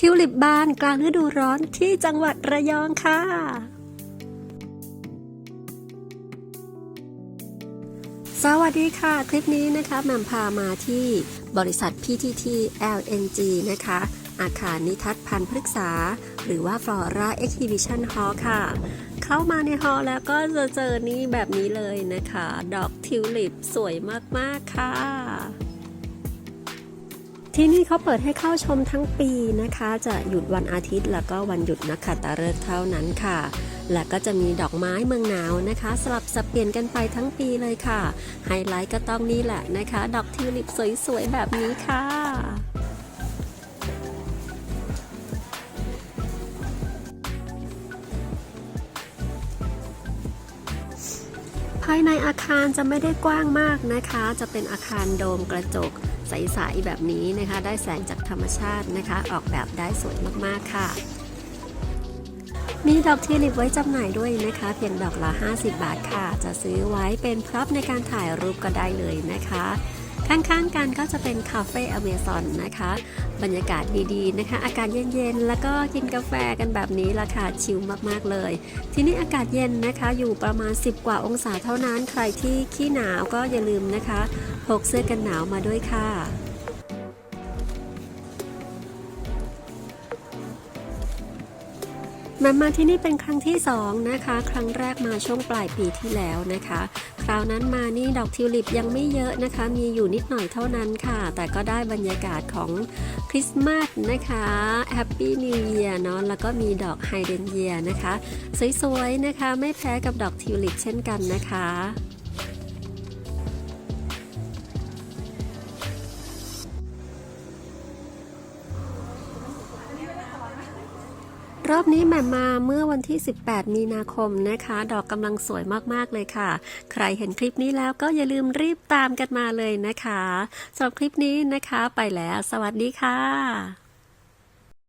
ทิวลิปบานกลางฤดูร้อนที่จังหวัดระยองค่ะ สวัสดีค่ะ คลิปนี้นะคะแหม่มพามาที่บริษัท PTT LNG นะคะ อาคารนิทัศพันธ์พฤกษา หรือว่า Flora Exhibition Hall ค่ะ เข้ามาในฮอลแล้วก็จะเจอนี่แบบนี้เลยนะคะ ดอกทิวลิปสวยมาก ๆ ค่ะ ที่นี่เขาเปิดให้เข้าชมทั้งปีนะคะ จะหยุดวันอาทิตย์แล้วก็วันหยุดนักขัตฤกษ์เท่านั้นค่ะ และก็จะมีดอกไม้เมืองหนาวนะคะ สลับสับเปลี่ยนกันไปทั้งปีเลยค่ะ ไฮไลท์ก็ต้องนี่แหละนะคะ ดอกทิวลิปสวยๆแบบนี้ค่ะ ภายในอาคารจะไม่ได้กว้างมากนะคะ จะเป็นอาคารโดมกระจกใสๆแบบนี้นะคะ ได้แสงจากธรรมชาตินะคะ ออกแบบได้สวยมากๆค่ะ มีดอกทิวลิปไว้จำหน่ายด้วยนะคะ เพียงดอกละ 50 บาทค่ะ จะซื้อไว้เป็นพร็อพในการถ่ายรูปก็ได้เลยนะคะ ข้างๆกันก็จะเป็นคาเฟ่อเมซอนนะคะ บรรยากาศดีๆนะคะ อากาศเย็นๆ แล้วก็กินกาแฟกันแบบนี้ราคาชิลมากๆเลย ที่นี่อากาศเย็นนะคะอยู่ประมาณ 10 กว่าองศาเท่านั้น ใครที่ขี้หนาวก็อย่าลืมนะคะพกเสื้อกันหนาวมาด้วยค่ะ มันมาที่นี่เป็นครั้งที่สองนะคะ ครั้งแรกมาช่วงปลายปีที่แล้วนะคะ คราวนั้นมานี่ดอกทิวลิปยังไม่เยอะนะคะ มีอยู่นิดหน่อยเท่านั้นค่ะ แต่ก็ได้บรรยากาศของคริสต์มาสนะคะแฮปปี้นิวเอียร์เนาะแล้วก็มีดอกไฮเดรนเยียนะคะ สวยๆนะคะ ไม่แพ้กับดอกทิวลิปเช่นกันนะคะ รอบนี้แหม่มมาเมื่อวันที่ 18 มีนาคมนะคะ ดอกกำลังสวยมากๆเลยค่ะ ใครเห็นคลิปนี้แล้วก็อย่าลืมรีบตามกันมาเลยนะคะสำหรับคลิปนี้นะคะ ไปแล้ว สวัสดีค่ะ